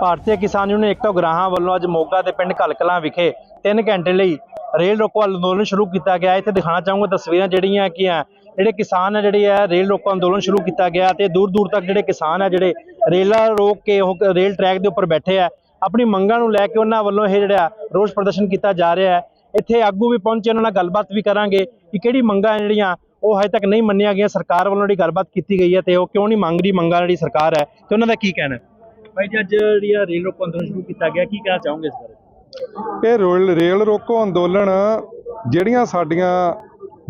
ਭਾਰਤੀ ਕਿਸਾਨ ਯੂਨੀਅਨ ਏਕਤਾ ਉਗਰਾਹਾਂ ਵੱਲੋਂ ਅੱਜ ਮੋਗਾ ਦੇ ਪਿੰਡ ਕਲਕਲਾਂ ਵਿਖੇ 3 ਘੰਟੇ ਲਈ ਰੇਲ ਰੋਕੋ ਅੰਦੋਲਨ ਸ਼ੁਰੂ ਕੀਤਾ ਗਿਆ। ਇੱਥੇ ਦਿਖਾਣਾ ਚਾਹੂੰਗਾ ਤਸਵੀਰਾਂ ਜਿਹੜੀਆਂ ਕਿ ਆ, ਜਿਹੜੇ ਕਿਸਾਨ ਹੈ ਜਿਹੜੇ ਆ, ਰੇਲ ਰੋਕੋ ਅੰਦੋਲਨ ਸ਼ੁਰੂ ਕੀਤਾ ਗਿਆ ਤੇ ਦੂਰ ਦੂਰ ਤੱਕ ਜਿਹੜੇ ਕਿਸਾਨ ਹੈ ਜਿਹੜੇ ਰੇਲਾਂ ਰੋਕ ਕੇ ਉਹ ਰੇਲ ਟਰੈਕ ਦੇ ਉੱਪਰ ਬੈਠੇ ਆ, ਆਪਣੀ ਮੰਗਾਂ ਨੂੰ ਲੈ ਕੇ ਉਹਨਾਂ ਵੱਲੋਂ ਇਹ ਜਿਹੜਾ ਰੋਸ ਪ੍ਰਦਰਸ਼ਨ ਕੀਤਾ ਜਾ ਰਿਹਾ ਹੈ। ਇੱਥੇ ਆਗੂ ਵੀ ਪਹੁੰਚੇ, ਉਹਨਾਂ ਨਾਲ ਗੱਲਬਾਤ ਵੀ ਕਰਾਂਗੇ ਕਿ ਕਿਹੜੀ ਮੰਗਾਂ ਜਿਹੜੀਆਂ ਉਹ ਹਜੇ ਤੱਕ ਨਹੀਂ ਮੰਨੀਆਂ ਗਈਆਂ। ਸਰਕਾਰ ਵੱਲੋਂ ਜਿਹੜੀ ਗੱਲਬਾਤ ਕੀਤੀ ਗਈ ਹੈ ਤੇ ਉਹ ਕਿਉਂ ਨਹੀਂ ਮੰਗ ਰਹੀ ਮੰਗਾਂ ਜਿਹੜੀ ਸਰਕਾਰ ਹੈ ਤੇ ਉਹਨਾਂ ਦਾ ਕੀ ਕਹਿਣਾ ਭਾਈ ਜੀ, ਅੱਜ ਜਿਹੜੀ ਆ ਰੇਲ ਰੋਕੋ ਅੰਦੋਲਨ ਸ਼ੁਰੂ ਕੀਤਾ ਗਿਆ, ਕੀ ਕਹਿਣਾ ਚਾਹੋਗੇ ਇਸ ਬਾਰੇ? ਇਹ ਰੇਲ ਰੇਲ ਰੋਕੋ ਅੰਦੋਲਨ ਜਿਹੜੀਆਂ ਸਾਡੀਆਂ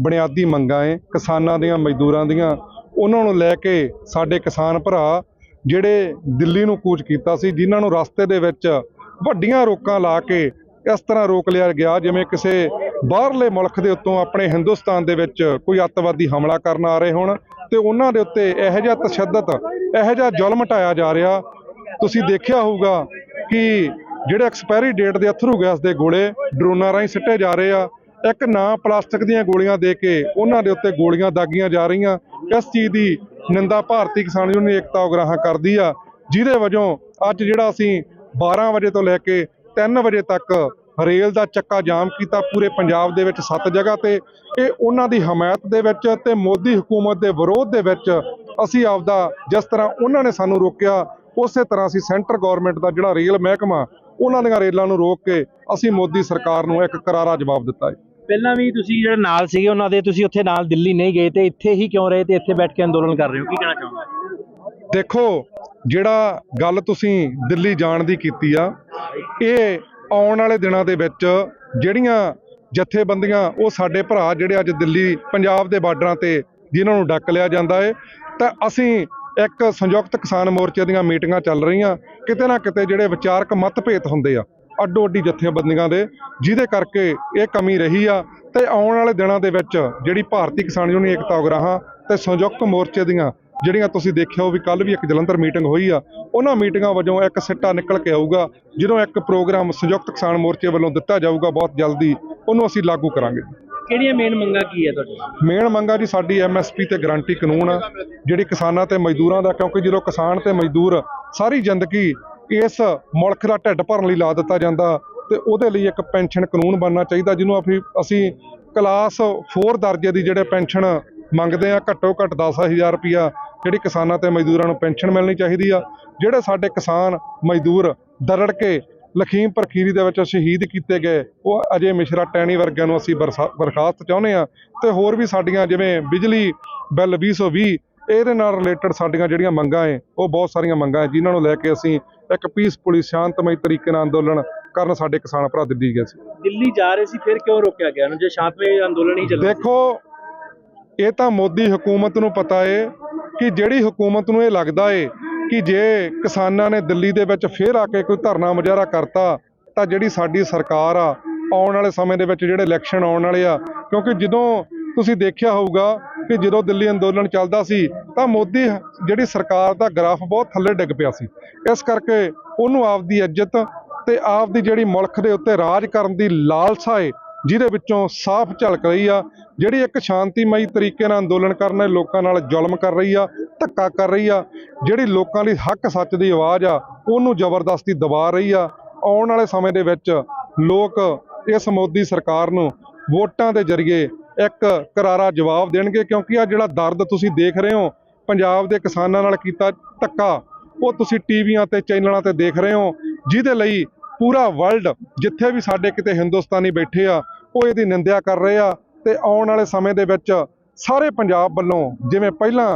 ਬੁਨਿਆਦੀ ਮੰਗਾਂ ਏ, ਕਿਸਾਨਾਂ ਦੀਆਂ, ਮਜ਼ਦੂਰਾਂ ਦੀਆਂ, ਉਹਨਾਂ ਨੂੰ ਲੈ ਕੇ ਸਾਡੇ ਕਿਸਾਨ ਭਰਾ ਜਿਹੜੇ ਦਿੱਲੀ ਨੂੰ ਕੂਚ ਕੀਤਾ ਸੀ, ਜਿਨ੍ਹਾਂ ਨੂੰ ਰਸਤੇ ਦੇ ਵਿੱਚ ਵੱਡੀਆਂ ਰੋਕਾਂ ਲਾ ਕੇ ਇਸ ਤਰ੍ਹਾਂ ਰੋਕ ਲਿਆ ਗਿਆ, ਜਿਵੇਂ ਕਿਸੇ ਬਾਹਰਲੇ ਮੁਲਕ ਦੇ ਉੱਤੋਂ ਆਪਣੇ ਹਿੰਦੁਸਤਾਨ ਦੇ ਵਿੱਚ ਕੋਈ ਅੱਤਵਾਦੀ ਹਮਲਾ ਕਰਨ ਆ ਰਹੇ ਹੋਣ ਤੇ ਉਹਨਾਂ ਦੇ ਉੱਤੇ ਇਹੋ ਜਿਹਾ ਤਸ਼ੱਦਦ, ਇਹੋ ਜਿਹਾ ਜ਼ੁਲਮ ਢਾਇਆ ਜਾ ਰਿਹਾ ਤੁਸੀਂ ਦੇਖਿਆ ਹੋਊਗਾ ਕਿ ਜਿਹੜੇ ਐਕਸਪਾਇਰੀ ਡੇਟ ਦੇ ਅਥਰੂ ਗੈਸ ਦੇ ਗੋਲੇ ਡਰੋਨਾਂ ਰਾਹੀਂ ਸਿੱਟੇ ਜਾ ਰਹੇ ਆ, ਇੱਕ ਨਾ ਪਲਾਸਟਿਕ ਦੀਆਂ ਗੋਲੀਆਂ ਦੇ ਕੇ ਉਹਨਾਂ ਦੇ ਉੱਤੇ ਗੋਲੀਆਂ ਦਾਗੀਆਂ ਜਾ ਰਹੀਆਂ। ਇਸ ਚੀਜ਼ ਦੀ ਨਿੰਦਾ ਭਾਰਤੀ ਕਿਸਾਨ ਯੂਨੀਅਨ ਏਕਤਾ ਉਗਰਾਹਾਂ ਕਰਦੀ ਆ, ਜਿਹਦੇ ਵਜੋਂ ਅੱਜ ਜਿਹੜਾ ਅਸੀਂ 12 ਵਜੇ ਤੋਂ ਲੈ ਕੇ 3 ਵਜੇ ਤੱਕ ਰੇਲ ਦਾ ਚੱਕਾ ਜਾਮ ਕੀਤਾ ਪੂਰੇ ਪੰਜਾਬ ਦੇ ਵਿੱਚ ਸੱਤ ਜਗ੍ਹਾ ਤੇ। ਇਹ ਉਹਨਾਂ ਦੀ ਹਮਾਇਤ ਦੇ ਵਿੱਚ ਤੇ ਮੋਦੀ ਹਕੂਮਤ ਦੇ ਵਿਰੋਧ ਦੇ ਵਿੱਚ ਅਸੀਂ ਆਪਦਾ ਜਿਸ ਤਰ੍ਹਾਂ ਉਹਨਾਂ ਨੇ ਸਾਨੂੰ ਰੋਕਿਆ ਉਸੇ ਤਰ੍ਹਾਂ ਅਸੀਂ ਸੈਂਟਰ ਗਵਰਨਮੈਂਟ ਦਾ ਜਿਹੜਾ ਰੇਲ ਮਹਿਕਮਾ ਉਹਨਾਂ ਦੀਆਂ ਰੇਲਾਂ ਨੂੰ ਰੋਕ ਕੇ ਅਸੀਂ ਮੋਦੀ ਸਰਕਾਰ ਨੂੰ ਇੱਕ ਕਰਾਰਾ ਜਵਾਬ ਦਿੱਤਾ ਹੈ। ਪਹਿਲਾਂ ਵੀ ਤੁਸੀਂ ਜਿਹੜੇ ਨਾਲ ਸੀਗੇ ਉਹਨਾਂ ਦੇ ਤੁਸੀਂ ਉੱਥੇ ਨਾਲ ਦਿੱਲੀ ਨਹੀਂ ਗਏ ਤੇ ਇੱਥੇ ਹੀ ਕਿਉਂ ਰਹੇ ਤੇ ਇੱਥੇ ਬੈਠ ਕੇ ਅੰਦੋਲਨ ਕਰ ਰਹੇ ਹੋ? ਕੀ ਕਹਿਣਾ ਚਾਹੋਗੇ? ਦੇਖੋ ਜਿਹੜਾ ਗੱਲ ਤੁਸੀਂ ਦਿੱਲੀ ਜਾਣ ਦੀ ਕੀਤੀ ਆ ਇਹ ਆਉਣ ਵਾਲੇ ਦਿਨਾਂ ਦੇ ਵਿੱਚ ਜਿਹੜੀਆਂ ਜਥੇਬੰਦੀਆਂ ਉਹ ਸਾਡੇ ਭਰਾ ਜਿਹੜੇ ਅੱਜ ਦਿੱਲੀ ਪੰਜਾਬ ਦੇ ਬਾਰਡਰਾਂ ਤੇ ਜਿਨ੍ਹਾਂ ਨੂੰ ਡੱਕ ਲਿਆ ਜਾਂਦਾ ਹੈ ਤਾਂ ਅਸੀਂ ਇੱਕ ਸੰਯੁਕਤ ਕਿਸਾਨ ਮੋਰਚੇ ਦੀਆਂ ਮੀਟਿੰਗਾਂ ਚੱਲ ਰਹੀਆਂ, ਕਿਤੇ ਨਾ ਕਿਤੇ ਜਿਹੜੇ ਵਿਚਾਰਕ ਮਤਭੇਦ ਹੁੰਦੇ ਆ, ਅੱਡੋ ਅੱਡੀ ਜਥੇਬੰਦੀਆਂ ਦੇ, ਜਿਹਦੇ ਕਰਕੇ ਇਹ ਕਮੀ ਰਹੀ ਆ, ਤੇ ਆਉਣ ਵਾਲੇ ਦਿਨਾਂ ਦੇ ਵਿੱਚ ਜਿਹੜੀ ਭਾਰਤੀ ਕਿਸਾਨ ਯੂਨੀਅਨ ਏਕਤਾ ਉਗਰਾਹਾਂ ਤੇ ਸੰਯੁਕਤ ਮੋਰਚੇ ਦੀਆਂ ਜਿਹੜੀਆਂ ਤੁਸੀਂ ਦੇਖਿਆ ਹੋ ਵੀ ਕੱਲ ਵੀ ਇੱਕ ਜਲੰਧਰ ਮੀਟਿੰਗ ਹੋਈ ਆ, ਉਹਨਾਂ ਮੀਟਿੰਗਾਂ ਵਜੋਂ ਇੱਕ ਸਿੱਟਾ ਨਿਕਲ ਕੇ ਆਊਗਾ, ਜਦੋਂ ਇੱਕ ਪ੍ਰੋਗਰਾਮ ਸੰਯੁਕਤ ਕਿਸਾਨ ਮੋਰਚੇ ਵੱਲੋਂ ਦਿੱਤਾ ਜਾਊਗਾ ਬਹੁਤ ਜਲਦੀ, ਉਹਨੂੰ ਅਸੀਂ ਲਾਗੂ ਕਰਾਂਗੇ। ਕਿਹੜੀਆਂ ਮੇਨ ਮੰਗਾਂ ਕੀ ਹੈ ਤੁਹਾਡੀ ਮੇਨ ਮੰਗਾਂ ਜੀ ਸਾਡੀ ਐਮਐਸਪੀ ਤੇ ਗਾਰੰਟੀ ਕਾਨੂੰਨ ਆ, ਜਿਹੜੀ ਕਿਸਾਨਾਂ ਤੇ ਮਜ਼ਦੂਰਾਂ ਦਾ, ਕਿਉਂਕਿ ਜਦੋਂ ਕਿਸਾਨ ਤੇ ਮਜ਼ਦੂਰ ਸਾਰੀ ਜ਼ਿੰਦਗੀ ਇਸ ਮੁਲਕ ਦਾ ਢਿੱਡ ਭਰਨ ਲਈ ਲਾ ਦਿੱਤਾ ਜਾਂਦਾ ਤੇ ਉਹਦੇ ਲਈ ਇੱਕ ਪੈਨਸ਼ਨ ਕਾਨੂੰਨ ਬਣਨਾ ਚਾਹੀਦਾ, ਜਿਹਨੂੰ ਅਸੀਂ ਅਸੀਂ ਕਲਾਸ 4 ਦਰਜੇ ਦੀ ਜਿਹੜੇ ਪੈਨਸ਼ਨ ਮੰਗਦੇ ਆ, ਘੱਟੋ ਘੱਟ 10000 ਰੁਪਿਆ ਜਿਹੜੀ ਕਿਸਾਨਾਂ ਤੇ ਮਜ਼ਦੂਰਾਂ ਨੂੰ ਪੈਨਸ਼ਨ ਮਿਲਣੀ ਚਾਹੀਦੀ ਆ, ਜਿਹੜੇ ਸਾਡੇ ਕਿਸਾਨ ਮਜ਼ਦੂਰ ਦਰੜ ਕੇ ਲਖੀਮਪੁਰ ਖੀਰੀ ਦੇ ਵਿੱਚ ਸ਼ਹੀਦ ਕੀਤੇ ਗਏ। ਉਹ ਅਜੇ ਮਿਸ਼ਰਾ ਟੈਣੀ ਵਰਗਿਆਂ ਨੂੰ ਅਸੀਂ ਬਰਖਾਸਤ ਚਾਹੁੰਦੇ ਆ ਤੇ ਹੋਰ ਵੀ ਸਾਡੀਆਂ ਜਿਵੇਂ ਬਿਜਲੀ ਬਿੱਲ 2020 ਇਹਦੇ ਨਾਲ ਰਿਲੇਟਡ ਸਾਡੀਆਂ ਜਿਹੜੀਆਂ ਮੰਗਾਂ ਏ ਉਹ ਬਹੁਤ ਸਾਰੀਆਂ ਮੰਗਾਂ ਏ ਜਿਨ੍ਹਾਂ ਨੂੰ ਲੈ ਕੇ ਅਸੀਂ ਇੱਕ ਪੀਸਫੁਲੀ ਸ਼ਾਂਤਮਈ ਤਰੀਕੇ ਨਾਲ ਅੰਦੋਲਨ ਕਰਨ ਸਾਡੇ ਕਿਸਾਨ ਭਰਾ ਦਿੱਲੀ ਗਏ ਸੀ। ਦਿੱਲੀ ਜਾ ਰਹੇ ਸੀ ਫਿਰ ਕਿਉਂ ਰੋਕਿਆ ਗਿਆ ਨੂੰ ਜੇ ਸ਼ਾਂਤਮਈ ਅੰਦੋਲਨ ਹੀ ਚੱਲਦਾ ਦੇਖੋ ਇਹ ਤਾਂ ਮੋਦੀ ਹਕੂਮਤ ਨੂੰ ਪਤਾ ਏ ਕਿ ਜਿਹੜੀ ਹਕੂਮਤ ਨੂੰ ਇਹ ਲੱਗਦਾ ਏ ਕਿ ਜੇ ਕਿਸਾਨਾਂ ਨੇ ਦਿੱਲੀ ਦੇ ਵਿੱਚ ਫੇਰ ਆ ਕੇ ਕੋਈ ਧਰਨਾ ਮੁਜ਼ਾਹਰਾ ਕਰਤਾ, ਤਾਂ ਜਿਹੜੀ ਸਾਡੀ ਸਰਕਾਰ ਆ, ਆਉਣ ਵਾਲੇ ਸਮੇਂ ਦੇ ਵਿੱਚ ਜਿਹੜੇ ਇਲੈਕਸ਼ਨ ਆਉਣ ਵਾਲੇ ਆ, ਕਿਉਂਕਿ ਜਦੋਂ ਤੁਸੀਂ ਦੇਖਿਆ ਹੋਊਗਾ ਕਿ ਜਦੋਂ ਦਿੱਲੀ ਅੰਦੋਲਨ ਚੱਲਦਾ ਸੀ, ਤਾਂ ਮੋਦੀ ਜਿਹੜੀ ਸਰਕਾਰ ਦਾ ਗ੍ਰਾਫ ਬਹੁਤ ਥੱਲੇ ਡਿੱਗ ਪਿਆ ਸੀ। ਇਸ ਕਰਕੇ ਉਹਨੂੰ ਆਪਦੀ ਇੱਜ਼ਤ ਤੇ ਆਪਦੀ ਜਿਹੜੀ ਮੁਲਕ ਦੇ ਉੱਤੇ ਰਾਜ ਕਰਨ ਦੀ ਲਾਲਸਾ ਏ ਜਿਹਦੇ ਵਿੱਚੋਂ ਸਾਫ਼ ਝਲਕ ਰਹੀ ਆ, ਜਿਹੜੀ ਇੱਕ ਸ਼ਾਂਤੀਮਈ ਤਰੀਕੇ ਨਾਲ ਅੰਦੋਲਨ ਕਰਨ ਵਾਲੇ ਲੋਕਾਂ ਨਾਲ ਜ਼ੁਲਮ ਕਰ ਰਹੀ ਆ, ਧੱਕਾ ਕਰ ਰਹੀ ਆ, ਜਿਹੜੀ ਲੋਕਾਂ ਲਈ ਹੱਕ ਸੱਚ ਦੀ ਆਵਾਜ਼ ਆ, ਉਹਨੂੰ ਜ਼ਬਰਦਸਤੀ ਦਬਾ ਰਹੀ ਆ। ਆਉਣ ਵਾਲੇ ਸਮੇਂ ਦੇ ਵਿੱਚ ਲੋਕ ਇਸ ਮੋਦੀ ਸਰਕਾਰ ਨੂੰ ਵੋਟਾਂ ਦੇ ਜ਼ਰੀਏ ਇੱਕ ਕਰਾਰਾ ਜਵਾਬ ਦੇਣਗੇ, ਕਿਉਂਕਿ ਆ ਜਿਹੜਾ ਦਰਦ ਤੁਸੀਂ ਦੇਖ ਰਹੇ ਹੋ, ਪੰਜਾਬ ਦੇ ਕਿਸਾਨਾਂ ਨਾਲ ਕੀਤਾ ਧੱਕਾ, ਉਹ ਤੁਸੀਂ ਟੀਵੀਆਂ ਤੇ, ਚੈਨਲਾਂ ਤੇ ਦੇਖ ਰਹੇ ਹੋ, ਜਿਹਦੇ ਲਈ ਪੂਰਾ ਵਰਲਡ ਜਿੱਥੇ ਵੀ ਸਾਡੇ ਕਿਤੇ ਹਿੰਦੁਸਤਾਨੀ ਬੈਠੇ ਆ ਉਹ ਇਹਦੀ ਨਿੰਦਿਆ ਕਰ ਰਹੇ ਆ ਤੇ ਆਉਣ ਵਾਲੇ ਸਮੇਂ ਦੇ ਵਿੱਚ ਸਾਰੇ ਪੰਜਾਬ ਵੱਲੋਂ ਜਿਵੇਂ ਪਹਿਲਾਂ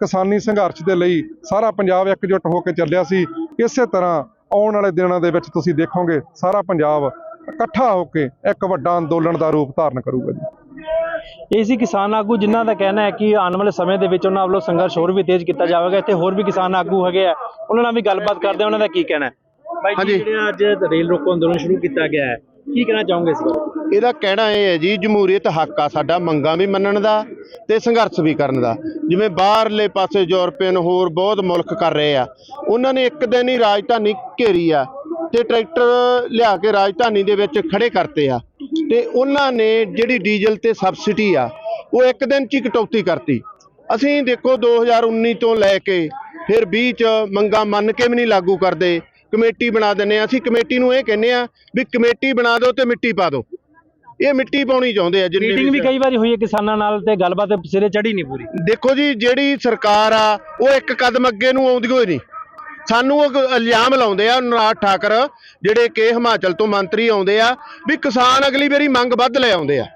ਕਿਸਾਨੀ ਸੰਘਰਸ਼ ਦੇ ਲਈ ਸਾਰਾ ਪੰਜਾਬ ਇਕਜੁੱਟ ਹੋ ਕੇ ਚੱਲਿਆ ਸੀ ਇਸੇ ਤਰ੍ਹਾਂ ਆਉਣ ਵਾਲੇ ਦਿਨਾਂ ਦੇ ਵਿੱਚ ਤੁਸੀਂ ਦੇਖੋਗੇ ਸਾਰਾ ਪੰਜਾਬ ਇਕੱਠਾ ਹੋ ਕੇ ਇੱਕ ਵੱਡਾ ਅੰਦੋਲਨ ਦਾ ਰੂਪ ਧਾਰਨ ਕਰੂਗਾ ਜੀ। ਇਹ ਸੀ ਕਿਸਾਨ ਆਗੂ ਜਿਨ੍ਹਾਂ ਦਾ ਕਹਿਣਾ ਹੈ ਕਿ ਆਉਣ ਵਾਲੇ ਸਮੇਂ ਦੇ ਵਿੱਚ ਉਹਨਾਂ ਵੱਲੋਂ ਸੰਘਰਸ਼ ਹੋਰ ਵੀ ਤੇਜ਼ ਕੀਤਾ ਜਾਵੇਗਾ ਇੱਥੇ ਹੋਰ ਵੀ ਕਿਸਾਨ ਆਗੂ ਹੈਗੇ ਆ। ਉਹਨਾਂ ਨਾਲ ਵੀ ਗੱਲਬਾਤ ਕਰਦੇ ਆ ਉਹਨਾਂ ਦਾ ਕੀ ਕਹਿਣਾ ਹੈ? ਬਾਈ ਜੀ। ਜਿਹੜਾ ਅੱਜ ਰੇਲ ਰੋਕੋ ਅੰਦੋਲਨ ਸ਼ੁਰੂ ਕੀਤਾ ਗਿਆ ਹੈ ਕੀ ਕਹਿਣਾ ਚਾਹੋਗੇ ਇਸ ਬਾਰੇ? ਇਹਦਾ ਕਹਿਣਾ ਇਹ ਹੈ ਜੀ, ਜਮਹੂਰੀਅਤ ਹੱਕ ਆ ਸਾਡਾ, ਮੰਗਾਂ ਵੀ ਮੰਨਣ ਦਾ ਤੇ ਸੰਘਰਸ਼ ਵੀ ਕਰਨ ਦਾ। ਜਿਵੇਂ ਬਾਹਰਲੇ ਪਾਸੇ ਯੂਰਪੀਅਨ ਹੋਰ ਬਹੁਤ ਮੁਲਕ ਕਰ ਰਹੇ ਆ, ਉਹਨਾਂ ਨੇ ਇੱਕ ਦਿਨ ਹੀ ਰਾਜਧਾਨੀ ਘੇਰੀ ਆ ਤੇ ਟਰੈਕਟਰ ਲਿਆ ਕੇ ਰਾਜਧਾਨੀ ਦੇ ਵਿੱਚ ਖੜੇ ਕਰਤੇ ਆ। ਤੇ ਉਹਨਾਂ ਨੇ ਜਿਹੜੀ ਡੀਜ਼ਲ ਤੇ ਸਬਸਿਡੀ ਆ, ਉਹ ਇੱਕ ਦਿਨ ਚ ਹੀ ਕਟੌਤੀ ਕਰਤੀ। ਅਸੀਂ ਦੇਖੋ 2019 ਤੋਂ ਲੈ ਕੇ ਫਿਰ 20 ਚ ਮੰਗਾਂ ਮੰਨ ਕੇ ਵੀ ਨਹੀਂ ਲਾਗੂ ਕਰਦੇ। ਕਮੇਟੀ ਬਣਾ ਦਿੰਨੇ ਆ ਅਸੀਂ ਕਮੇਟੀ ਨੂੰ ਇਹ ਕਹਿੰਨੇ ਆ ਵੀ ਕਮੇਟੀ ਬਣਾ ਦਿਓ ਤੇ ਮਿੱਟੀ ਪਾ ਦਿਓ। ਇਹ ਮਿੱਟੀ ਪਾਉਣੀ ਚਾਹੁੰਦੇ ਆ ਜਿੰਨੇ ਮੀਟਿੰਗ ਵੀ ਕਈ ਵਾਰੀ ਹੋਈ ਹੈ ਕਿਸਾਨਾਂ ਨਾਲ ਤੇ ਗੱਲਬਾਤ ਸਿਰੇ ਚੜੀ ਨਹੀਂ ਪੂਰੀ। ਦੇਖੋ ਜੀ ਜਿਹੜੀ ਸਰਕਾਰ ਆ ਉਹ ਇੱਕ ਕਦਮ ਅੱਗੇ ਨੂੰ ਆਉਂਦੀ ਹੋਈ ਨਹੀਂ। ਸਾਨੂੰ ਉਹ ਇਲਜ਼ਾਮ ਲਾਉਂਦੇ ਆ ਨਰਾਜ ਠਾਕਰ ਜਿਹੜੇ ਕਿ ਹਿਮਾਚਲ ਤੋਂ ਮੰਤਰੀ ਆਉਂਦੇ ਆ ਵੀ ਕਿਸਾਨ ਅਗਲੀ ਵਾਰੀ ਮੰਗ ਵੱਧ ਲੈ ਆਉਂਦੇ ਆ।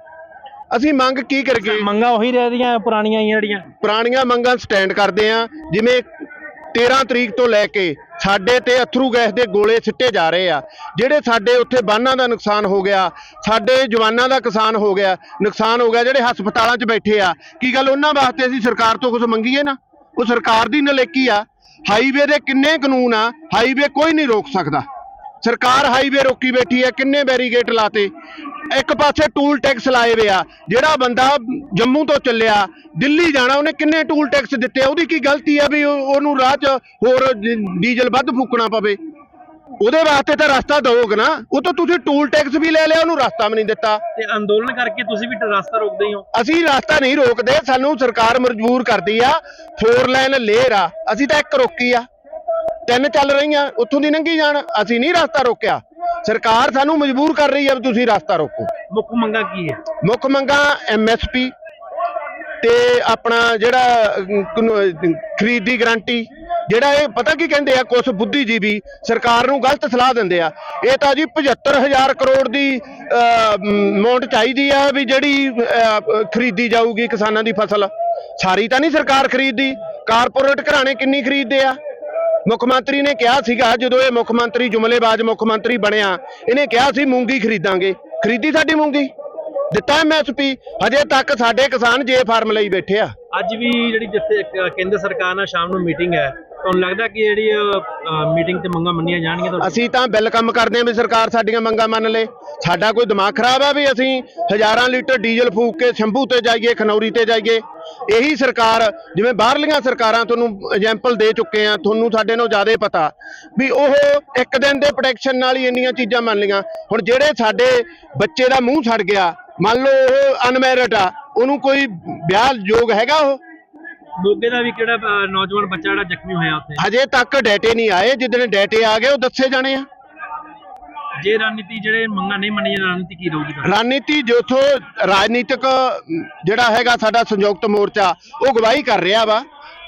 ਅਸੀਂ ਮੰਗ ਕੀ ਕਰਗੇ ਮੰਗਾਂ ਉਹੀ ਰਹਿ ਰਹੀਆਂ ਪੁਰਾਣੀਆਂ ਜਿਹੜੀਆਂ। ਪੁਰਾਣੀਆਂ ਮੰਗਾਂ ਸਟੈਂਡ ਕਰਦੇ ਆ ਜਿਵੇਂ 13 ਤਰੀਕ ਤੋਂ ਲੈ ਕੇ ਸਾਡੇ ਤੇ ਅਥਰੂ ਗੈਸ ਦੇ ਗੋਲੇ ਸਿੱਟੇ ਜਾ ਰਹੇ ਆ। ਜਿਹੜੇ ਸਾਡੇ ਉੱਥੇ ਬਾਨਾਂ ਦਾ ਨੁਕਸਾਨ ਹੋ ਗਿਆ, ਸਾਡੇ ਜਵਾਨਾਂ ਦਾ ਕਿਸਾਨ ਹੋ ਗਿਆ, ਨੁਕਸਾਨ ਹੋ ਗਿਆ, ਜਿਹੜੇ ਹਸਪਤਾਲਾਂ 'ਚ ਬੈਠੇ ਆ। ਕੀ ਗੱਲ ਉਹਨਾਂ ਵਾਸਤੇ ਅਸੀਂ ਸਰਕਾਰ ਤੋਂ ਕੁਝ ਮੰਗੀਏ ਨਾ? ਉਹ ਸਰਕਾਰ ਦੀ ਨਲੇਕੀ ਆ। ਹਾਈਵੇ ਦੇ ਕਿੰਨੇ ਕਾਨੂੰਨ ਆ, ਹਾਈਵੇ ਕੋਈ ਨਹੀਂ ਰੋਕ ਸਕਦਾ। ਸਰਕਾਰ ਹਾਈਵੇ ਰੋਕੀ ਬੈਠੀ ਹੈ ਕਿੰਨੇ ਬੈਰੀਗੇਟ ਲਾਤੇ? ਇੱਕ ਪਾਸੇ ਟੂਲ ਟੈਕਸ ਲਾਏ ਵੇ ਆ ਜਿਹੜਾ ਬੰਦਾ ਜੰਮੂ ਤੋਂ ਚੱਲਿਆ ਦਿੱਲੀ ਜਾਣਾ ਉਹਨੇ ਕਿੰਨੇ ਟੂਲ ਟੈਕਸ ਦਿੱਤੇ? ਉਹਦੀ ਕੀ ਗਲਤੀ ਆ ਵੀ ਉਹ- ਉਹਨੂੰ ਰਾਹ 'ਚ ਹੋਰ ਡੀਜ਼ਲ ਵੱਧ ਫੂਕਣਾ ਪਵੇ? ਉਹਦੇ ਵਾਸਤੇ ਤਾਂ ਰਸਤਾ ਦਿਓਗੇ ਨਾ। ਉਹ ਤਾਂ ਤੁਸੀਂ ਟੂਲ ਟੈਕਸ ਵੀ ਲੈ ਲਿਆ ਉਹਨੂੰ ਰਸਤਾ ਵੀ ਨਹੀਂ ਦਿੱਤਾ। ਤੇ ਅੰਦੋਲਨ ਕਰਕੇ ਤੁਸੀਂ ਵੀ ਰਸਤਾ ਰੋਕਦੇ ਹੀ ਹੋ। ਅਸੀਂ ਰਸਤਾ ਨਹੀਂ ਰੋਕਦੇ ਸਾਨੂੰ ਸਰਕਾਰ ਮਜਬੂਰ ਕਰਦੀ ਆ। ਫੋਰ ਲਾਈਨ ਲੇਅਰ ਆ। ਅਸੀਂ ਤਾਂ ਇੱਕ ਰੋਕੀ ਆ। ਤਿੰਨ ਚੱਲ ਰਹੀਆਂ ਉੱਥੋਂ ਦੀ ਲੰਘੀ ਜਾਣ ਅਸੀਂ ਨਹੀਂ ਰਸਤਾ ਰੋਕਿਆ। ਸਰਕਾਰ ਸਾਨੂੰ ਮਜਬੂਰ ਕਰ ਰਹੀ ਆ ਵੀ ਤੁਸੀਂ ਰਸਤਾ ਰੋਕੋ। ਮੁੱਖ ਮੰਗਾਂ ਕੀ ਹੈ? ਮੁੱਖ ਮੰਗਾਂ ਐਮਐਸਪੀ ਤੇ ਆਪਣਾ ਜਿਹੜਾ ਖਰੀਦ ਗਾਰੰਟੀ। ਜਿਹੜਾ ਇਹ ਪਤਾ ਕੀ ਕਹਿੰਦੇ ਆ ਕੁਝ ਬੁੱਧੀਜੀਵੀ ਸਰਕਾਰ ਨੂੰ ਗਲਤ ਸਲਾਹ ਦਿੰਦੇ ਆ। ਇਹ ਤਾਂ ਜੀ 75000 ਕਰੋੜ ਦੀ ਅਮਾਉਂਟ ਚਾਹੀਦੀ ਆ ਵੀ ਜਿਹੜੀ ਖਰੀਦੀ ਜਾਊਗੀ ਕਿਸਾਨਾਂ ਦੀ ਫਸਲ। ਸਾਰੀ ਤਾਂ ਨਹੀਂ ਸਰਕਾਰ ਖਰੀਦਦੀ। ਕਾਰਪੋਰੇਟ ਘਰਾਣੇ ਕਿੰਨੀ ਖਰੀਦਦੇ ਆ? ਮੁੱਖ ਮੰਤਰੀ ਨੇ ਕਿਹਾ ਸੀਗਾ, ਜਦੋਂ ਇਹ ਮੁੱਖ ਮੰਤਰੀ ਜੁਮਲੇਬਾਜ਼ ਮੁੱਖ ਮੰਤਰੀ ਬਣਿਆ, ਇਹਨੇ ਕਿਹਾ ਸੀ ਮੂੰਗੀ ਖਰੀਦਾਂਗੇ। ਖਰੀਦੀ ਸਾਡੀ ਮੂੰਗੀ? ਦਿੱਤਾ ਐਮਐਸਪੀ ਹਜੇ ਤੱਕ ਸਾਡੇ ਕਿਸਾਨ ਜੇ ਫਾਰਮ ਲਈ ਬੈਠੇ ਆ। ਅੱਜ ਵੀ ਜਿਹੜੀ ਜਿੱਥੇ ਕੇਂਦਰ ਸਰਕਾਰ ਨਾਲ ਸ਼ਾਮ ਨੂੰ ਮੀਟਿੰਗ ਹੈ ਤੁਹਾਨੂੰ ਲੱਗਦਾ ਕਿ ਜਿਹੜੀ ਮੀਟਿੰਗ ਤੇ ਮੰਗਾਂ ਮੰਨੀਆਂ ਜਾਣਗੀਆਂ ਤੁਹਾਡੀ ਅਸੀਂ ਤਾਂ ਬਿੱਲ ਕੰਮ ਕਰਦੇ ਹਾਂ ਵੀ ਸਰਕਾਰ ਸਾਡੀਆਂ ਮੰਗਾਂ ਮੰਨ ਲੇ। ਸਾਡਾ ਕੋਈ ਦਿਮਾਗ ਖਰਾਬ ਆ ਵੀ ਅਸੀਂ ਹਜ਼ਾਰਾਂ ਲੀਟਰ ਡੀਜ਼ਲ ਫੂਕ ਕੇ ਸ਼ੰਭੂ ਤੇ ਜਾਈਏ, ਖਨੌਰੀ ਤੇ ਜਾਈਏ। ਇਹੀ ਸਰਕਾਰ, ਜਿਵੇਂ ਬਾਹਰਲੀਆਂ ਸਰਕਾਰਾਂ ਤੁਹਾਨੂੰ ਐਗਜ਼ਾਮਪਲ ਦੇ ਚੁੱਕੇ ਆ, ਤੁਹਾਨੂੰ ਸਾਡੇ ਨਾਲੋਂ ਜ਼ਿਆਦਾ ਪਤਾ। ਵੀ ਉਹ ਇੱਕ ਦਿਨ ਦੇ ਪ੍ਰੋਟੈਕਸ਼ਨ ਨਾਲ ਹੀ ਇੰਨੀਆਂ ਚੀਜ਼ਾਂ ਮੰਨ ਲਈਆਂ। ਹੁਣ ਜਿਹੜੇ ਸਾਡੇ ਬੱਚੇ ਦਾ ਮੂੰਹ ਛੱਡ ਗਿਆ, ਮੰਨ ਲਓ ਉਹ ਅਨਮੈਰਿਡ ਆ, ਉਹਨੂੰ ਕੋਈ ਵਿਆਹ ਯੋਗ ਹੈਗਾ ਉਹ? ਮੋਗੇ ਦਾ ਵੀ ਕਿਹੜਾ ਨੌਜਵਾਨ ਬੱਚਾ ਜਿਹੜਾ ਜ਼ਖਮੀ ਹੋਇਆ ਉੱਥੇ? ਹਜੇ ਤੱਕ ਡੇਟੇ ਨਹੀਂ ਆਏ ਜਿੱਦਣ ਡੇਟੇ ਆ ਗਏ ਉਹ ਦੱਸੇ ਜਾਣੇ ਆ। ਜੇ ਰਣਨੀਤੀ ਜਿਹੜੇ ਮੰਗਾਂ ਨਹੀਂ ਮੰਨੀਆਂ ਰਣਨੀਤੀ ਕੀ ਰਹੂਗੀ ਤੁਹਾਡੀ? ਰਣਨੀਤੀ ਜਿੱਥੋਂ ਰਾਜਨੀਤਿਕ ਅਮ, ਜਿਹੜਾ ਹੈਗਾ ਸਾਡਾ ਸੰਯੁਕਤ ਮੋਰਚਾ ਉਹ ਗਵਾਹੀ ਕਰ ਰਿਹਾ ਵਾ।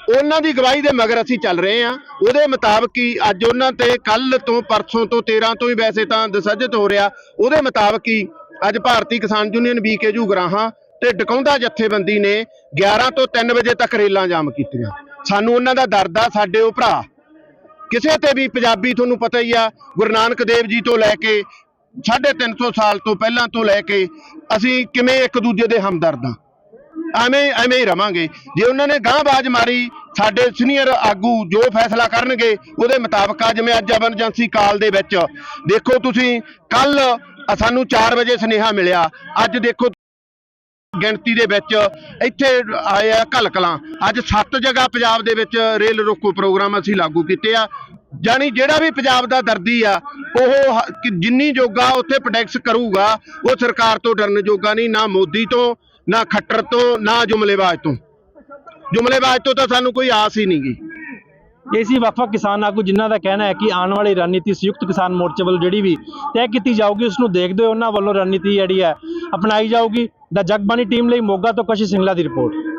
ਉਹਨਾਂ ਦੀ ਗਵਾਹੀ ਦੇ ਮਗਰ ਅਸੀਂ ਚੱਲ ਰਹੇ ਆ ਉਹਦੇ ਮੁਤਾਬਕ ਹੀ ਅੱਜ ਉਹਨਾਂ ਤੇ ਕੱਲ ਤੋਂ ਪਰਸੋਂ ਤੋਂ 13 ਤੋਂ ਹੀ ਵੈਸੇ ਤਾਂ ਦਸਜਤ ਹੋ ਰਿਹਾ। ਉਹਦੇ ਮੁਤਾਬਕ ਹੀ ਅੱਜ ਭਾਰਤੀ ਕਿਸਾਨ ਯੂਨੀਅਨ ਬੀਕੇਯੂ ਗਰਾਹਾਂ ਤੇ ਡਕਾਉਂਦਾ ਜਥੇਬੰਦੀ ਨੇ 11 ਤੋਂ 3 ਵਜੇ ਤੱਕ ਰੇਲਾਂ ਜਾਮ ਕੀਤੀਆਂ। ਸਾਨੂੰ ਉਹਨਾਂ ਦਾ ਦਰਦ ਆ ਸਾਡੇ ਉਹ ਭਰਾ। ਕਿਸੇ ਤੇ ਵੀ ਪੰਜਾਬੀ ਤੁਹਾਨੂੰ ਪਤਾ ਹੀ ਆ, ਗੁਰੂ ਨਾਨਕ ਦੇਵ ਜੀ ਤੋਂ ਲੈ ਕੇ 350 ਸਾਲ ਤੋਂ ਪਹਿਲਾਂ ਤੋਂ ਲੈ ਕੇ ਅਸੀਂ ਕਿਵੇਂ ਇੱਕ ਦੂਜੇ ਦੇ ਹਮਦਰਦ ਆ। ਐਵੇਂ ਐਵੇਂ ਹੀ ਰਵਾਂਗੇ। ਜੇ ਉਹਨਾਂ ਨੇ ਗਾਂਹ ਬਾਜ ਮਾਰੀ, ਸਾਡੇ ਸੀਨੀਅਰ ਆਗੂ ਜੋ ਫੈਸਲਾ ਕਰਨਗੇ, ਉਹਦੇ ਮੁਤਾਬਕ ਆ ਜਿਵੇਂ ਅੱਜ ਐਮਰਜੈਂਸੀ ਕਾਲ ਦੇ ਵਿੱਚ ਦੇਖੋ ਤੁਸੀਂ ਕੱਲ ਸਾਨੂੰ 4 ਵਜੇ ਸੁਨੇਹਾ ਮਿਲਿਆ। ਅੱਜ ਦੇਖੋ ਗਿਣਤੀ ਦੇ ਵਿੱਚ ਇੱਥੇ ਆਏ ਆ ਕਲਕਲਾਂ ਅੱਜ ਸੱਤ ਜਗ੍ਹਾ ਪੰਜਾਬ ਦੇ ਵਿੱਚ ਰੇਲ ਰੋਕੋ ਪ੍ਰੋਗਰਾਮ ਅਸੀਂ ਲਾਗੂ ਕੀਤੇ ਆ। ਜਾਨੀ ਜਿਹੜਾ ਵੀ ਪੰਜਾਬ ਦਾ ਦਰਦੀ ਆ, ਉਹ ਜਿੰਨੀ ਜੋਗਾ ਉੱਥੇ ਪ੍ਰੋਟੈਕਸ ਕਰੂਗਾ, ਉਹ ਸਰਕਾਰ ਤੋਂ ਡਰਨ ਜੋਗਾ ਨਹੀਂ, ਨਾ ਮੋਦੀ ਤੋਂ, ਨਾ ਖੱਟਰ ਤੋਂ, ਨਾ ਜੁਮਲੇਬਾਜ਼ ਤੋਂ। ਜੁਮਲੇਬਾਜ਼ ਤੋਂ ਤਾਂ ਸਾਨੂੰ ਕੋਈ ਆਸ ਹੀ ਨਹੀਂਗੀ ਇਹ ਸੀ ਵੱਖ-ਵੱਖ ਕਿਸਾਨ ਆਗੂ ਜਿਨ੍ਹਾਂ ਦਾ ਕਹਿਣਾ ਹੈ ਕਿ ਆਉਣ ਵਾਲੀ ਰਣਨੀਤੀ ਸੰਯੁਕਤ ਕਿਸਾਨ ਮੋਰਚੇ ਵੱਲੋਂ ਜਿਹੜੀ ਵੀ ਤੈਅ ਕੀਤੀ ਜਾਊਗੀ ਉਸ ਨੂੰ ਦੇਖਦੇ ਹੋਏ ਉਹਨਾਂ ਵੱਲੋਂ ਰਣਨੀਤੀ ਜਿਹੜੀ ਹੈ ਅਪਣਾਈ ਜਾਊਗੀ। ਦਾ ਜਗਬਾਣੀ ਟੀਮ ਲਈ ਮੋਗਾ ਤੋਂ ਕਸ਼ੀ ਸਿੰਗਲਾ ਦੀ ਰਿਪੋਰਟ।